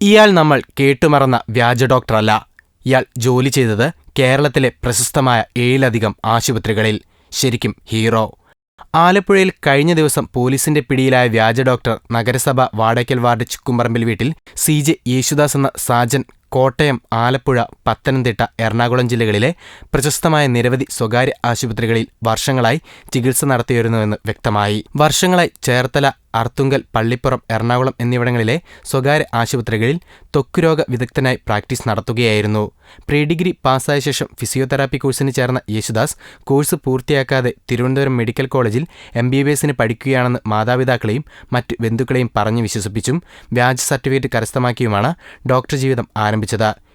ഇയാൾ നമ്മൾ കേട്ടുമറന്ന വ്യാജ ഡോക്ടറല്ല. ഇയാൾ ജോലി ചെയ്തത് കേരളത്തിലെ പ്രശസ്തമായ ഏഴിലധികം ആശുപത്രികളിൽ. ശരിക്കും ഹീറോ. ആലപ്പുഴയിൽ കഴിഞ്ഞ ദിവസം പോലീസിന്റെ പിടിയിലായ വ്യാജ ഡോക്ടർ നഗരസഭ വാടയ്ക്കൽ വാർഡ് ചുക്കുംപറമ്പിൽ വീട്ടിൽ സി ജെ യേശുദാസ് എന്ന സാജൻ കോട്ടയം ആലപ്പുഴ പത്തനംതിട്ട എറണാകുളം ജില്ലകളിലെ പ്രശസ്തമായ നിരവധി സ്വകാര്യ ആശുപത്രികളിൽ വർഷങ്ങളായി ചികിത്സ നടത്തിവരുന്നുവെന്ന് വ്യക്തമായി. വർഷങ്ങളായി ചേർത്തല അർത്തുങ്കൽ പള്ളിപ്പുറം എറണാകുളം എന്നിവിടങ്ങളിലെ സ്വകാര്യ ആശുപത്രികളിൽ ത്വക്കുരോഗ വിദഗ്ധനായി പ്രാക്ടീസ് നടത്തുകയായിരുന്നു. പ്രീ ഡിഗ്രി പാസ്സായ ശേഷം ഫിസിയോതെറാപ്പി കോഴ്സിന് ചേർന്ന യേശുദാസ് കോഴ്സ് പൂർത്തിയാക്കാതെ തിരുവനന്തപുരം മെഡിക്കൽ കോളേജിൽ എം ബി ബി എസിന് പഠിക്കുകയാണെന്ന് മാതാപിതാക്കളെയും മറ്റ് ബന്ധുക്കളെയും പറഞ്ഞു വിശ്വസിപ്പിച്ചും വ്യാജ സർട്ടിഫിക്കറ്റ് കരസ്ഥമാക്കിയുമാണ് ഡോക്ടർ ജീവിതം ആരംഭിച്ചത്.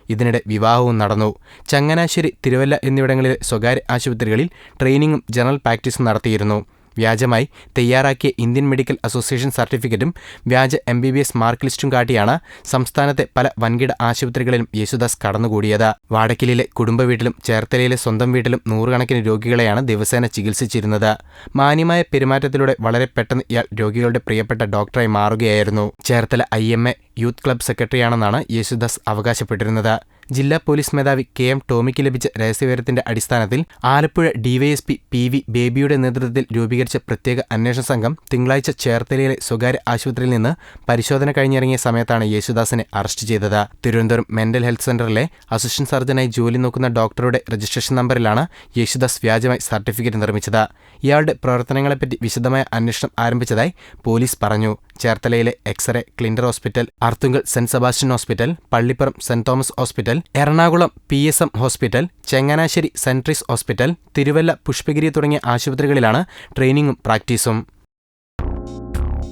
ഇതിനിടെ വിവാഹവും നടന്നു. ചങ്ങനാശ്ശേരി തിരുവല്ല എന്നിവിടങ്ങളിലെ സ്വകാര്യ ആശുപത്രികളിൽ ട്രെയിനിങ്ങും ജനറൽ പ്രാക്ടീസും നടത്തിയിരുന്നു. വ്യാജമായി തയ്യാറാക്കിയ ഇന്ത്യൻ മെഡിക്കൽ അസോസിയേഷൻ സർട്ടിഫിക്കറ്റും വ്യാജ M B B S mark ലിസ്റ്റും കാട്ടിയാണ് സംസ്ഥാനത്തെ പല വൻകിട ആശുപത്രികളിലും യേശുദാസ് കടന്നുകൂടിയത്. വാടക്കിലിലെ കുടുംബ വീട്ടിലും ചേർത്തലയിലെ സ്വന്തം വീട്ടിലും നൂറുകണക്കിന് രോഗികളെയാണ് ദിവസേന ചികിത്സിച്ചിരുന്നത്. മാന്യമായ പെരുമാറ്റത്തിലൂടെ വളരെ പെട്ടെന്ന് ഇയാൾ രോഗികളുടെ പ്രിയപ്പെട്ട ഡോക്ടറായി മാറുകയായിരുന്നു. Cherthala I M A youth club സെക്രട്ടറിയാണെന്നാണ് Yesudas അവകാശപ്പെട്ടിരുന്നത്. ജില്ലാ പോലീസ് മേധാവി കെ എം ടോമിക്ക് ലഭിച്ച രഹസ്യവിവരത്തിന്റെ അടിസ്ഥാനത്തിൽ ആലപ്പുഴ ഡിവൈഎസ്പി പി വി ബേബിയുടെ നേതൃത്വത്തിൽ രൂപീകരിച്ച പ്രത്യേക അന്വേഷണ സംഘം തിങ്കളാഴ്ച ചേർത്തലയിലെ സ്വകാര്യ ആശുപത്രിയിൽ നിന്ന് പരിശോധന കഴിഞ്ഞിറങ്ങിയ സമയത്താണ് യേശുദാസിനെ അറസ്റ്റ് ചെയ്തത്. തിരുവനന്തപുരം മെന്റൽ ഹെൽത്ത് സെന്ററിലെ അസിസ്റ്റന്റ് സർജനായി ജോലി നോക്കുന്ന ഡോക്ടറുടെ രജിസ്ട്രേഷൻ നമ്പറിലാണ് യേശുദാസ് വ്യാജമായി സർട്ടിഫിക്കറ്റ് നിർമ്മിച്ചത്. ഇയാളുടെ പ്രവർത്തനങ്ങളെപ്പറ്റി വിശദമായ അന്വേഷണം ആരംഭിച്ചതായി പോലീസ് പറഞ്ഞു. ചേർത്തലയിലെ x-ray ക്ലിൻഡർ hospital Arthunkal saint Sebastian hospital Pallippuram saint Thomas hospital Ernakulam P S M hospital Changanassery സെൻട്രിസ് hospital Thiruvalla Pushpagiri തുടങ്ങിയ ആശുപത്രികളിലാണ് ട്രെയിനിങ്ങും പ്രാക്ടീസും.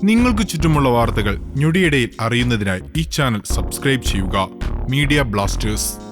നിങ്ങൾക്ക് ചുറ്റുമുള്ള വാർത്തകൾ ഞൊടിയിടയിൽ അറിയുന്നതിനായി ഈ ചാനൽ സബ്സ്ക്രൈബ് ചെയ്യുക. Media blasters.